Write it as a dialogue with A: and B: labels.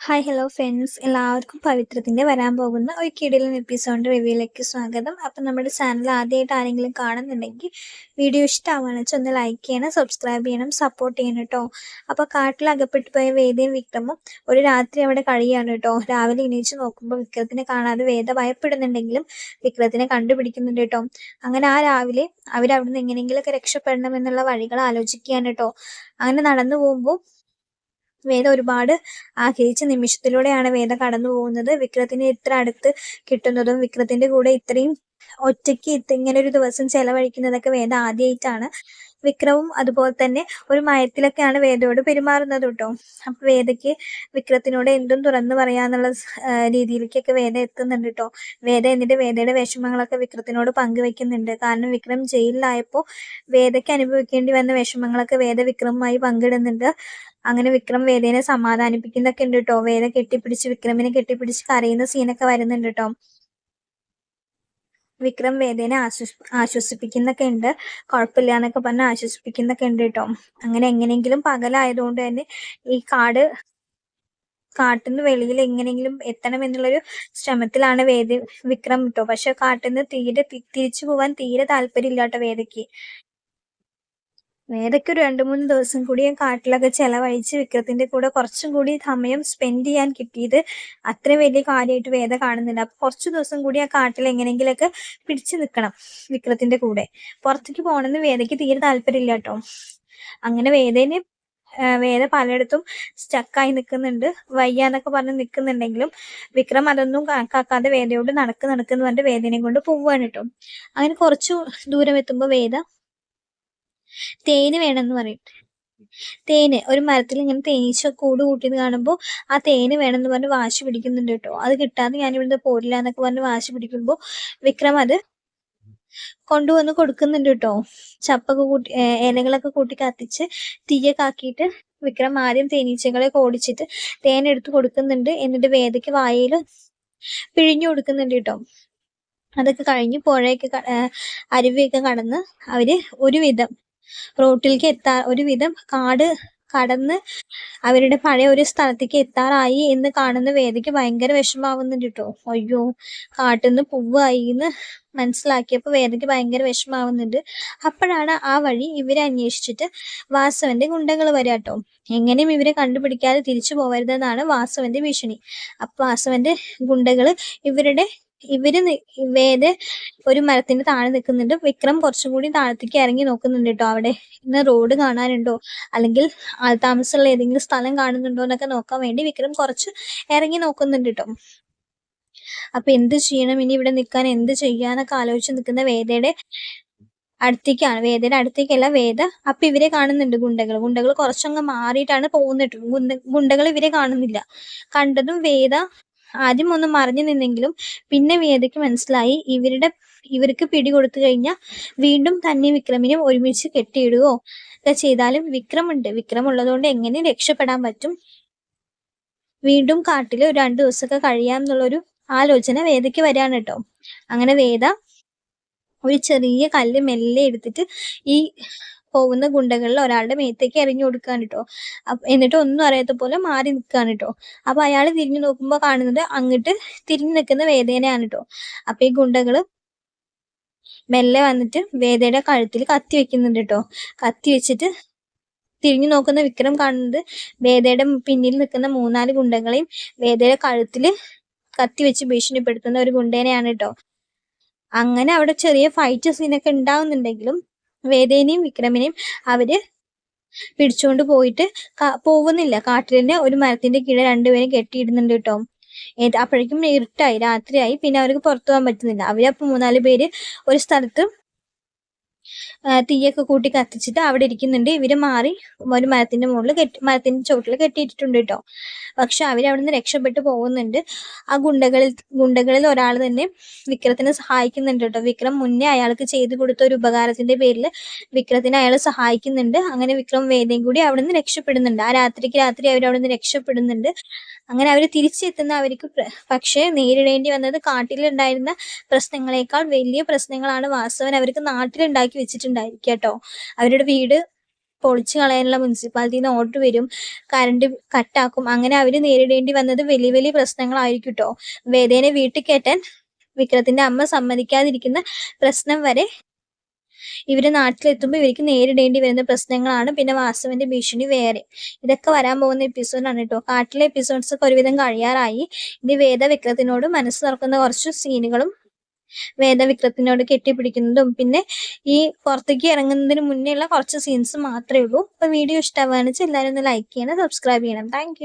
A: Hi hello friends എല്ലാവർക്കും പവിത്രത്തിന്റെ വരാൻ പോകുന്ന ഒരു കിടിലൻ എപ്പിസോഡ് റിവ്യൂയിലേക്ക് സ്വാഗതം. അപ്പം നമ്മുടെ ചാനൽ ആദ്യമായിട്ട് ആരെങ്കിലും കാണുന്നുണ്ടെങ്കിൽ വീഡിയോ ഇഷ്ടമാവുകയാണെന്ന് വെച്ചാൽ ഒന്ന് ലൈക്ക് ചെയ്യണം സബ്സ്ക്രൈബ് ചെയ്യണം സപ്പോർട്ട് ചെയ്യണം കേട്ടോ അപ്പോൾ കാട്ടിൽ അകപ്പെട്ടു പോയ വേദയും വിക്രമും ഒരു രാത്രി അവിടെ കഴിയാണ് കേട്ടോ രാവിലെ എണീച്ച് നോക്കുമ്പോൾ വിക്രത്തിനെ കാണാതെ വേദ ഭയപ്പെടുന്നുണ്ടെങ്കിലും വിക്രത്തിനെ കണ്ടുപിടിക്കുന്നുണ്ട് കേട്ടോ അങ്ങനെ ആ രാവിലെ അവരവിടുന്ന് എങ്ങനെയെങ്കിലുമൊക്കെ രക്ഷപ്പെടണം എന്നുള്ള വഴികൾ ആലോചിക്കുകയാണ് കേട്ടോ അങ്ങനെ നടന്നു പോകുമ്പോൾ വേദ ഒരുപാട് ആഗ്രഹിച്ച നിമിഷത്തിലൂടെയാണ് വേദ കടന്നു പോകുന്നത്. വിക്രത്തിന് ഇത്ര അടുത്ത് കിട്ടുന്നതും വിക്രത്തിന്റെ കൂടെ ഇത്രയും ഒറ്റയ്ക്ക് ഇങ്ങനെ ഒരു ദിവസം ചെലവഴിക്കുന്നതൊക്കെ വേദ ആദ്യമായിട്ടാണ് വിക്രവും അതുപോലെ തന്നെ ഒരു മയത്തിലൊക്കെയാണ് വേദയോട് പെരുമാറുന്നത് കേട്ടോ. അപ്പൊ വേദയ്ക്ക് വിക്രത്തിനോട് എന്തും തുറന്നു പറയാന്നുള്ള രീതിയിലേക്കൊക്കെ വേദ എത്തുന്നുണ്ട് കേട്ടോ. വേദ എന്നിട്ട് വേദയുടെ വിഷമങ്ങളൊക്കെ വിക്രത്തിനോട് പങ്കുവെക്കുന്നുണ്ട്. കാരണം വിക്രം ജയിലിലായപ്പോൾ വേദയ്ക്ക് അനുഭവിക്കേണ്ടി വന്ന വിഷമങ്ങളൊക്കെ വേദ വിക്രമുമായി പങ്കിടുന്നുണ്ട്. അങ്ങനെ വിക്രം വേദേനെ സമാധാനിപ്പിക്കുന്നൊക്കെ ഉണ്ട് കേട്ടോ വേദ കെട്ടിപ്പിടിച്ച് വിക്രമിനെ കെട്ടിപ്പിടിച്ച് കരയുന്ന സീനൊക്കെ വരുന്നുണ്ട് കേട്ടോ വിക്രം വേദേനെ ആശ്വസ് ആശ്വസിപ്പിക്കുന്നൊക്കെ ഉണ്ട്. കുഴപ്പമില്ല എന്നൊക്കെ പറഞ്ഞ് ആശ്വസിപ്പിക്കുന്നൊക്കെ ഉണ്ട് കേട്ടോ അങ്ങനെ എങ്ങനെയെങ്കിലും പകലായതുകൊണ്ട് തന്നെ ഈ കാട് കാട്ടിന്ന് വെളിയിൽ എങ്ങനെയെങ്കിലും എത്തണം എന്നുള്ളൊരു ശ്രമത്തിലാണ് വേദ വിക്രം കേട്ടോ പക്ഷെ കാട്ടിന്ന് തീരെ തിരിച്ചു പോവാൻ തീരെ താല്പര്യമില്ല കേട്ടോ വേദയ്ക്ക്. വേദയ്ക്ക് ഒരു രണ്ട് മൂന്ന് ദിവസം കൂടി ഞാൻ കാട്ടിലൊക്കെ ചെലവഴിച്ച് വിക്രത്തിന്റെ കൂടെ കുറച്ചും കൂടി സമയം സ്പെൻഡ് ചെയ്യാൻ കിട്ടിയത് അത്രയും വലിയ കാര്യമായിട്ട് വേദ കാണുന്നില്ല അപ്പൊ കുറച്ച് ദിവസം കൂടി ആ കാട്ടിൽ എങ്ങനെയെങ്കിലൊക്കെ പിടിച്ചു നിൽക്കണം വിക്രത്തിന്റെ കൂടെ. പുറത്തേക്ക് പോകണമെന്ന് വേദയ്ക്ക് തീരെ താല്പര്യമില്ല കേട്ടോ. അങ്ങനെ വേദേനെ വേദ പലയിടത്തും സ്റ്റക്കായി നിൽക്കുന്നുണ്ട് വയ്യാന്നൊക്കെ പറഞ്ഞ് നിൽക്കുന്നുണ്ടെങ്കിലും വിക്രം അതൊന്നും കണക്കാക്കാതെ വേദയോട് നടക്ക് നടക്കുന്നു പറഞ്ഞിട്ട് വേദനയും കൊണ്ട് പോവുകയാണ് കേട്ടോ. അങ്ങനെ കുറച്ചു ദൂരം എത്തുമ്പോൾ വേദ തേന് വേണമെന്ന് പറയും. തേന് ഒരു മരത്തിൽ ഇങ്ങനെ തേനീച്ച കൂട് കൂട്ടിയത് കാണുമ്പോൾ ആ തേന് വേണമെന്ന് പറഞ്ഞ് വാശി പിടിക്കുന്നുണ്ട് കേട്ടോ. അത് കിട്ടാതെ ഞാൻ ഇവിടുന്ന് പോരില്ല എന്നൊക്കെ പറഞ്ഞ് വാശി പിടിക്കുമ്പോൾ വിക്രം അത് കൊണ്ടുവന്ന് കൊടുക്കുന്നുണ്ട് കേട്ടോ. ചപ്പൊക്കെ കൂട്ടി ഇലകളൊക്കെ കൂട്ടി കത്തിച്ച് തീയൊക്കെ ആക്കിയിട്ട് വിക്രം ആദ്യം തേനീച്ചകളെ ഓടിച്ചിട്ട് തേൻ എടുത്ത് കൊടുക്കുന്നുണ്ട്. എന്നിട്ട് വേദയ്ക്ക് വായയിൽ പിഴിഞ്ഞു കൊടുക്കുന്നുണ്ട് കേട്ടോ. അതൊക്കെ കഴിഞ്ഞ് പുഴയൊക്കെ അരുവിയൊക്കെ കടന്ന് അവർ ഒരുവിധം റോട്ടിലേക്ക് എത്താ ഒരുവിധം കാട് കടന്ന് അവരുടെ പഴയ ഒരു സ്ഥലത്തേക്ക് എത്താറായി എന്ന് കാണുന്ന വേദിക്ക് ഭയങ്കര വിഷമാവുന്നുണ്ട് കേട്ടോ അയ്യോ കാട്ടിന്ന് പൂവായി എന്ന് മനസ്സിലാക്കിയപ്പോൾ വേദയ്ക്ക് ഭയങ്കര വിഷമാവുന്നുണ്ട്. അപ്പോഴാണ് ആ വഴി ഇവരെ അന്വേഷിച്ചിട്ട് വാസവന്റെ ഗുണ്ടകൾ വരാട്ടോ എങ്ങനെയും ഇവരെ കണ്ടുപിടിക്കാതെ തിരിച്ചു പോകരുതെന്നാണ് വാസവന്റെ ഭീഷണി. അപ്പൊ വാസവന്റെ ഗുണ്ടകൾ ഇവരുടെ ഇവർ വേദ ഒരു മരത്തിന്റെ താഴെ നിൽക്കുന്നുണ്ട്. വിക്രം കുറച്ചും കൂടി താഴത്തേക്ക് ഇറങ്ങി നോക്കുന്നുണ്ട് കേട്ടോ അവിടെ. ഇന്ന് റോഡ് കാണാനുണ്ടോ? അല്ലെങ്കിൽ ആൾ താമസമുള്ള ഏതെങ്കിലും സ്ഥലം കാണുന്നുണ്ടോ എന്നൊക്കെ നോക്കാൻ വേണ്ടി വിക്രം കുറച്ച് ഇറങ്ങി നോക്കുന്നുണ്ട് കേട്ടോ അപ്പൊ എന്ത് ചെയ്യണം? ഇനി ഇവിടെ നിൽക്കാൻ എന്ത് ചെയ്യാന്നൊക്കെ ആലോചിച്ച് നിൽക്കുന്ന വേദയുടെ അടുത്തേക്കാണ്. വേദയുടെ അടുത്തേക്കല്ല വേദ അപ്പൊ ഇവരെ കാണുന്നുണ്ട് ഗുണ്ടകൾ. ഗുണ്ടകൾ കുറച്ചങ്ങ് മാറിയിട്ടാണ് പോകുന്നിട്ട് ഗുണ്ടകൾ ഇവരെ കാണുന്നില്ല. കണ്ടതും വേദ ആദ്യം ഒന്ന് മറിഞ്ഞു നിന്നെങ്കിലും പിന്നെ വേദയ്ക്ക് മനസ്സിലായി. ഇവരുടെ ഇവർക്ക് പിടികൊടുത്തു കഴിഞ്ഞാൽ വീണ്ടും തന്നെ വിക്രമിനെ ഒരുമിച്ച് കെട്ടിയിടുകയോ ഒക്കെ ചെയ്താലും വിക്രമുണ്ട്. വിക്രം ഉള്ളതുകൊണ്ട് എങ്ങനെ രക്ഷപ്പെടാൻ പറ്റും? വീണ്ടും കാട്ടിൽ ഒരു രണ്ടു ദിവസമൊക്കെ കഴിയാം എന്നുള്ളൊരു ആലോചന വേദയ്ക്ക് വരാണ് കേട്ടോ. അങ്ങനെ വേദ ഒരു ചെറിയ കല്ല് മെല്ലെ എടുത്തിട്ട് ഈ പോകുന്ന ഗുണ്ടകളിൽ ഒരാളുടെ മേത്തേക്ക് എറിഞ്ഞു കൊടുക്കുകയാണ് കേട്ടോ എന്നിട്ട് ഒന്നും അറിയാത്ത പോലെ മാറി നിൽക്കുകയാണ് കേട്ടോ അപ്പൊ അയാൾ തിരിഞ്ഞു നോക്കുമ്പോൾ കാണുന്നത് അങ്ങോട്ട് തിരിഞ്ഞു നിൽക്കുന്ന വേദനയാണ് കേട്ടോ അപ്പൊ ഈ ഗുണ്ടകൾ മെല്ലെ വന്നിട്ട് വേദയുടെ കഴുത്തിൽ കത്തി വെക്കുന്നുണ്ട് കേട്ടോ കത്തി വെച്ചിട്ട് തിരിഞ്ഞു നോക്കുന്ന വിക്രം കാണുന്നത് വേദയുടെ പിന്നിൽ നിൽക്കുന്ന മൂന്നാൽ ഗുണ്ടകളെയും വേദയുടെ കഴുത്തിൽ കത്തി വെച്ച് ഭീഷണിപ്പെടുത്തുന്ന ഒരു ഗുണ്ടേനെയാണ് കേട്ടോ അങ്ങനെ അവിടെ ചെറിയ ഫൈറ്റ് സീനൊക്കെ ഉണ്ടാവുന്നുണ്ടെങ്കിലും വേദേനെയും വിക്രമിനെയും അവർ പിടിച്ചുകൊണ്ട് പോയിട്ട് പോകുന്നില്ല കാട്ടിൽ തന്നെ ഒരു മരത്തിന്റെ കീഴെ രണ്ടുപേരും കെട്ടിയിടുന്നുണ്ട് കേട്ടോ അപ്പോഴേക്കും ഇരുട്ടായി രാത്രിയായി. പിന്നെ അവർക്ക് പുറത്തു പോകാൻ പറ്റുന്നില്ല. അവരപ്പോ മൂന്നാൽ പേര് ഒരു സ്ഥലത്ത് തീയൊക്കെ കൂട്ടി കത്തിച്ചിട്ട് അവിടെ ഇരിക്കുന്നുണ്ട്. ഇവർ മാറി ഒരു മരത്തിന്റെ മുകളിൽ കെട്ടി മരത്തിന്റെ ചോട്ടിൽ കെട്ടിയിട്ടുണ്ട് കേട്ടോ. പക്ഷെ അവരവിടുന്ന് രക്ഷപ്പെട്ടു പോകുന്നുണ്ട്. ആ ഗുണ്ടകളിൽ ഗുണ്ടകളിൽ ഒരാൾ തന്നെ വിക്രത്തിനെ സഹായിക്കുന്നുണ്ട് കേട്ടോ. വിക്രം മുന്നേ അയാൾക്ക് ചെയ്തു കൊടുത്ത ഒരു ഉപകാരത്തിന്റെ പേരിൽ വിക്രത്തിനെ അയാൾ സഹായിക്കുന്നുണ്ട്. അങ്ങനെ വിക്രം വേദയും കൂടി അവിടെ നിന്ന് രക്ഷപ്പെടുന്നുണ്ട്. ആ രാത്രിക്ക് രാത്രി അവരവിടുന്ന് രക്ഷപ്പെടുന്നുണ്ട്. അങ്ങനെ അവർ തിരിച്ചെത്തുന്ന അവർക്ക് പക്ഷേ നേരിടേണ്ടി വന്നത് കാട്ടിലുണ്ടായിരുന്ന പ്രശ്നങ്ങളെക്കാൾ വലിയ പ്രശ്നങ്ങളാണ് വാസവൻ അവർക്ക് നാട്ടിലുണ്ടാക്കി വെച്ചിട്ടുണ്ടായിരിക്കും കേട്ടോ. അവരുടെ വീട് പൊളിച്ചു കളയാനുള്ള മുനിസിപ്പാലിറ്റിയിൽ നിന്ന് ഓർഡർ വരും കറണ്ട് കട്ടാക്കും അങ്ങനെ അവർ നേരിടേണ്ടി വന്നത് വലിയ വലിയ പ്രശ്നങ്ങളായിരിക്കും കേട്ടോ. വേദേനെ വീട്ടിൽ കയറ്റാൻ വിക്രത്തിന്റെ അമ്മ സമ്മതിക്കാതിരിക്കുന്ന പ്രശ്നം വരെ ഇവർ നാട്ടിലെത്തുമ്പോൾ ഇവർക്ക് നേരിടേണ്ടി വരുന്ന പ്രശ്നങ്ങളാണ്. പിന്നെ വാസുവിന്റെ ഭീഷണി വേറെ. ഇതൊക്കെ വരാൻ പോകുന്ന എപ്പിസോഡാണ് കേട്ടോ കാട്ടിലെ എപ്പിസോഡ്സ് ഒക്കെ ഒരുവിധം കഴിയാറായി. ഇനി വേദവിക്രത്തിനോട് മനസ്സ് തുറക്കുന്ന കുറച്ച് സീനുകളും വേദവിക്രത്തിനോട് കെട്ടിപ്പിടിക്കുന്നതും പിന്നെ ഈ പുറത്തേക്ക് ഇറങ്ങുന്നതിന് മുന്നേ ഉള്ള കുറച്ച് സീൻസ് മാത്രമേ ഉള്ളൂ. അപ്പൊ വീഡിയോ ഇഷ്ടമാവുകയാണെന്ന് വെച്ചാൽ എല്ലാവരും ഒന്ന് ലൈക്ക് ചെയ്യണം സബ്സ്ക്രൈബ് ചെയ്യണം. താങ്ക്